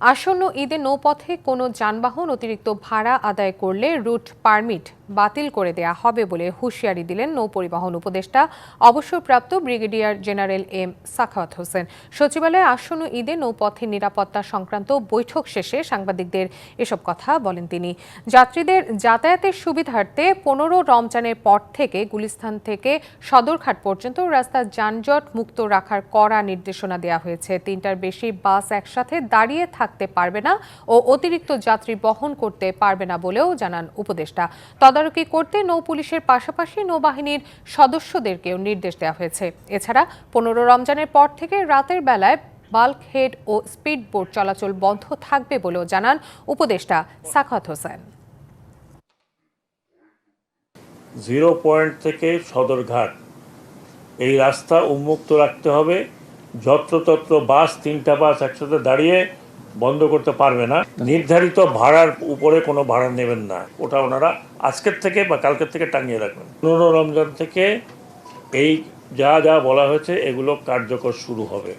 আসন্ন ঈদে নৌপথে কোনো যানবাহন অতিরিক্ত ভাড়া আদায় করলে রুট পারমিট বাতিল করে দেয়া হবে বলে হুঁশিয়ারি দিলেন নৌ পরিবহন উপদেষ্টা, অবসরপ্রাপ্ত brigadier general M Sakhawat Hossain. সচিবালয়ে আসন্ন ঈদে নৌপথের নিরাপত্তা সংক্রান্ত বৈঠক শেষে সাংবাদিকদের এসব কথা বলেন তিনি। যাত্রীদের যাতায়াতের সুবিধার্থে পনেরো রমজানের পর থেকে গুলিস্থান থেকে সদরঘাট পর্যন্ত রাস্তা যানজট মুক্ত রাখার কড়া নির্দেশনা দেওয়া হয়েছে। তিনটার বেশি বাস একসাথে দাঁড়িয়ে থাকতে পারবে না ও অতিরিক্ত যাত্রী বহন করতে পারবে না বলেও জানান উপদেষ্টা। তদারকি করতে নৌ পুলিশের পাশাপাশি নৌবাহিনীর সদস্যদেরকেও নির্দেশ দেওয়া হয়েছে। এছাড়া পনেরো রমজানের পর থেকে রাতের বেলায় বাল্ক হেড ও স্পিড বোট চলাচল বন্ধ থাকবে বলেও জানান উপদেষ্টা সাখাত হোসেন। জিরো পয়েন্ট থেকে সদরঘাট। এই রাস্তা উন্মুক্ত রাখতে হবে। যত্রতত্র বাস, তিনটা বাস একসাথে দাঁড়িয়ে বন্ধ করতে পারবে না। নির্ধারিত ভাড়ার উপরে কোনো ভাড়া নেবেন না। ওটা ওনারা আজকের থেকে বা কালকের থেকে টাঙিয়ে রাখবেন। পনেরো রমজান থেকে এই যা যা বলা হয়েছে, এগুলো কার্যকর শুরু হবে।